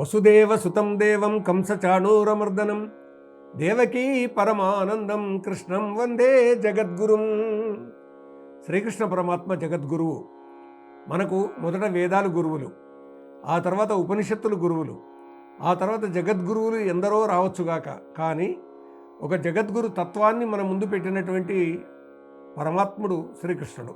వసుదేవ సుతం దేవం కంసచాణూరమర్దనం దేవకీ పరమానందం కృష్ణం వందే జగద్గురుం. శ్రీకృష్ణ పరమాత్మ జగద్గురువు. మనకు మొదట వేదాలు గురువులు. ఆ తర్వాత ఉపనిషత్తులు గురువులు. ఆ తర్వాత జగద్గురువులు ఎందరో రావచ్చుగాక కానీ ఒక జగద్గురు తత్వాన్ని మన ముందు పెట్టినటువంటి పరమాత్ముడు శ్రీకృష్ణుడు.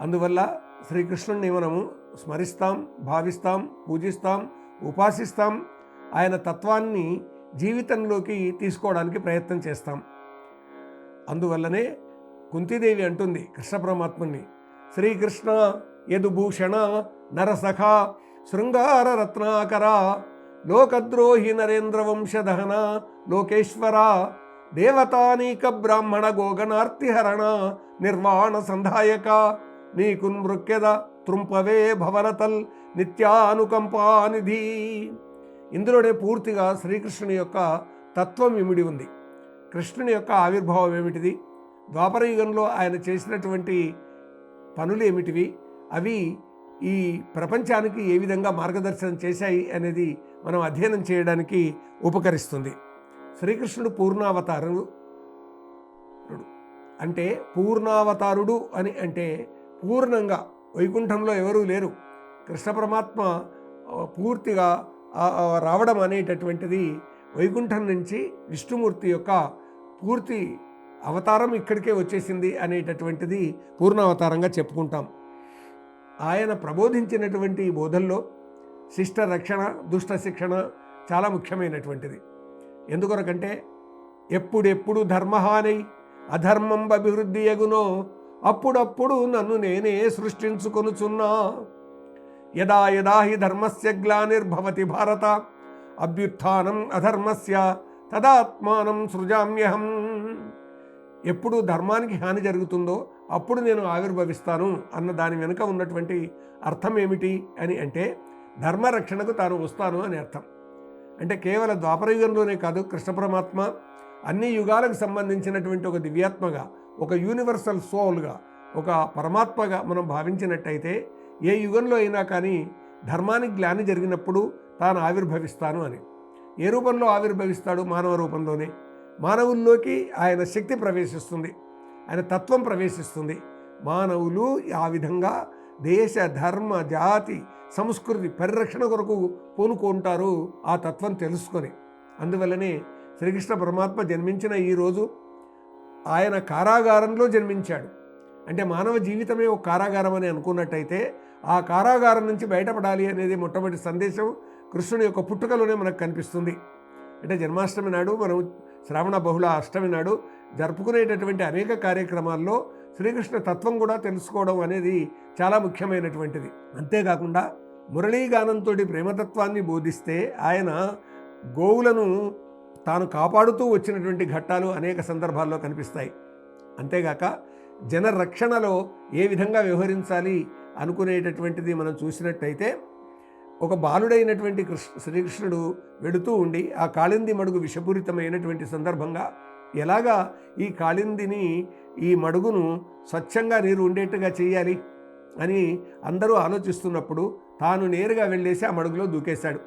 అందువల్ల శ్రీకృష్ణుడిని మనము స్మరిస్తాం భావిస్తాం పూజిస్తాం ఉపాసిస్తాం. ఆయన తత్వాన్ని జీవితంలోకి తీసుకోవడానికి ప్రయత్నం చేస్తాం. అందువల్లనే కుంతీదేవి అంటుంది కృష్ణ పరమాత్మని శ్రీకృష్ణ యదుభూషణ నరసఖ శృంగార రత్నాకర లోకద్రోహి నరేంద్ర వంశదహన లోకేశ్వర దేవతానీక బ్రాహ్మణ గోగణార్తిహరణ నిర్వాణ సంధాయక నీకున్ మృక్యద త్రుంపవే భవనతల్ నిత్యానుకంపానిధి. ఇందులోనే పూర్తిగా శ్రీకృష్ణుని యొక్క తత్వం ఇమిడి ఉంది. కృష్ణుని యొక్క ఆవిర్భావం ఏమిటిది? ద్వాపర యుగంలో ఆయన చేసినటువంటి పనులు ఏమిటివి? అవి ఈ ప్రపంచానికి ఏ విధంగా మార్గదర్శనం చేశాయి అనేది మనం అధ్యయనం చేయడానికి ఉపకరిస్తుంది. శ్రీకృష్ణుడు పూర్ణావతారుడు. అంటే పూర్ణావతారుడు అని అంటే పూర్ణంగా వైకుంఠంలో ఎవరూ లేరు. కృష్ణ పరమాత్మ పూర్తిగా రావడం అనేటటువంటిది వైకుంఠం నుంచి విష్ణుమూర్తి యొక్క పూర్తి అవతారం ఇక్కడికే వచ్చేసింది అనేటటువంటిది పూర్ణావతారంగా చెప్పుకుంటాం. ఆయన ప్రబోధించినటువంటి బోధల్లో శిష్ట రక్షణ దుష్ట శిక్షణ చాలా ముఖ్యమైనటువంటిది. ఎందుకొరకంటే ఎప్పుడెప్పుడు ధర్మహాని అధర్మం అభివృద్ధి ఎగునో అప్పుడప్పుడు నన్ను నేనే సృష్టించుకొనుచున్నా. యదా యదా హి ధర్మస్య గ్లానిర్భవతి భారత. అభ్యుత్థానం అధర్మస్య తదాత్మానం సృజామ్యహం. ఎప్పుడు ధర్మానికి హాని జరుగుతుందో అప్పుడు నేను ఆవిర్భవిస్తాను అన్న దాని వెనుక ఉన్నటువంటి అర్థం ఏమిటి అని అంటే ధర్మరక్షణకు తాను వస్తాను అని అర్థం. అంటే కేవలం ద్వాపరయుగంలోనే కాదు కృష్ణ పరమాత్మ అన్ని యుగాలకు సంబంధించినటువంటి ఒక దివ్యాత్మగా ఒక యూనివర్సల్ సోల్గా ఒక పరమాత్మగా మనం భావించినట్టయితే ఏ యుగంలో అయినా కానీ ధర్మానికి గ్లాని జరిగినప్పుడు తాను ఆవిర్భవిస్తాను అని. ఏ రూపంలో ఆవిర్భవిస్తాడు మానవ రూపంలోనే? మానవుల్లోకి ఆయన శక్తి ప్రవేశిస్తుంది. ఆయన తత్వం ప్రవేశిస్తుంది. మానవులు ఆ విధంగా దేశ ధర్మ జాతి సంస్కృతి పరిరక్షణ కొరకు పూనుకుంటారు ఆ తత్వం తెలుసుకొని. అందువల్లనే శ్రీకృష్ణ పరమాత్మ జన్మించిన ఈ రోజు ఆయన కారాగారంలో జన్మించాడు. అంటే మానవ జీవితమే ఒక కారాగారం అని అనుకున్నట్టయితే ఆ కారాగారం నుంచి బయటపడాలి అనేది మొట్టమొదటి సందేశం కృష్ణుని యొక్క పుట్టుకలోనే మనకు కనిపిస్తుంది. అంటే జన్మాష్టమి నాడు మనం శ్రావణ బహుళ అష్టమి నాడు జరుపుకునేటటువంటి అనేక కార్యక్రమాల్లో శ్రీకృష్ణ తత్వం కూడా తెలుసుకోవడం అనేది చాలా ముఖ్యమైనటువంటిది. అంతేకాకుండా మురళీగానంతో ప్రేమతత్వాన్ని బోధిస్తే ఆయన గోవులను తాను కాపాడుతూ వచ్చినటువంటి ఘట్టాలు అనేక సందర్భాల్లో కనిపిస్తాయి. అంతేగాక జనరక్షణలో ఏ విధంగా వ్యవహరించాలి అనుకునేటటువంటిది మనం చూసినట్టయితే ఒక బాలుడైనటువంటి కృష్ణ శ్రీకృష్ణుడు వెడుతూ ఉండి ఆ కాళింది మడుగు విషపూరితమైనటువంటి సందర్భంగా ఎలాగా ఈ కాళిందిని ఈ మడుగును స్వచ్ఛంగా నీరు ఉండేట్టుగా చేయాలి అని అందరూ ఆలోచిస్తున్నప్పుడు తాను నేరుగా వెళ్ళేసి ఆ మడుగులో దూకేశాడు.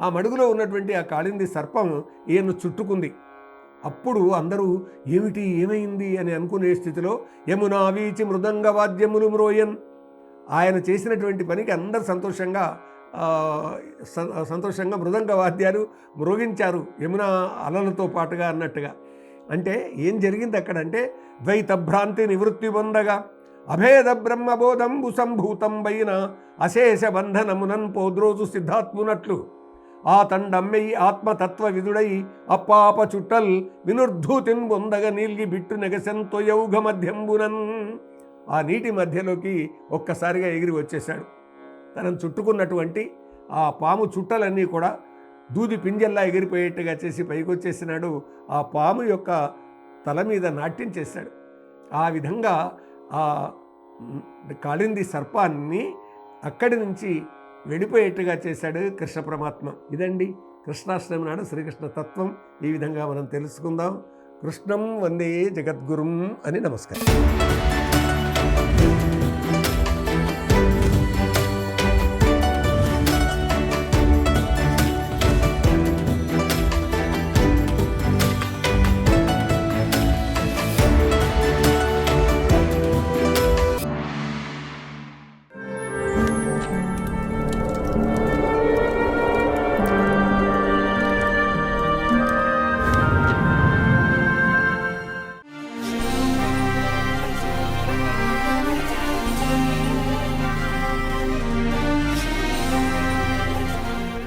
ఆ మడుగులో ఉన్నటువంటి ఆ కాళింది సర్పం ఈయన్ను చుట్టుకుంది. అప్పుడు అందరూ ఏమిటి ఏమైంది అని అనుకునే స్థితిలో యమునా వీచి మృదంగ వాద్యములు మ్రోయన్ ఆయన చేసినటువంటి పనికి అందరు సంతోషంగా సంతోషంగా మృదంగ వాద్యాలు మృగించారు యమున అలలతో పాటుగా అన్నట్టుగా. అంటే ఏం జరిగింది అక్కడ అంటే ద్వైత భ్రాంతి నివృత్తి పొందగా అభేద బ్రహ్మబోధంబు సంభూతం పైన అశేష బంధనమునన్ పోద్రోజు సిద్ధాత్మునట్లు. ఆ తండమ్మెయి ఆత్మతత్వ విదుడై అప్పాప చుట్టల్ వినుర్ధూతిన్ పొందగ నీల్గి బిట్టు నెగసెంతో యౌఘ మధ్యంబునన్. ఆ నీటి మధ్యలోకి ఒక్కసారిగా ఎగిరి వచ్చేశాడు. తనను చుట్టుకున్నటువంటి ఆ పాము చుట్టలన్నీ కూడా దూది పింజల్లా ఎగిరిపోయేట్టుగా చేసి పైకొచ్చేసినాడు. ఆ పాము యొక్క తల మీద నాట్యం చేశాడు. ఆ విధంగా ఆ కాళింది సర్పాన్ని అక్కడి నుంచి వెళ్ళిపోయేట్టుగా చేశాడు కృష్ణ పరమాత్మ. ఇదండి కృష్ణాష్టమి నాడు శ్రీకృష్ణ తత్వం. ఈ విధంగా మనం తెలుసుకుందాం. కృష్ణం వందే జగద్గురుం అని నమస్కారం. Thank you.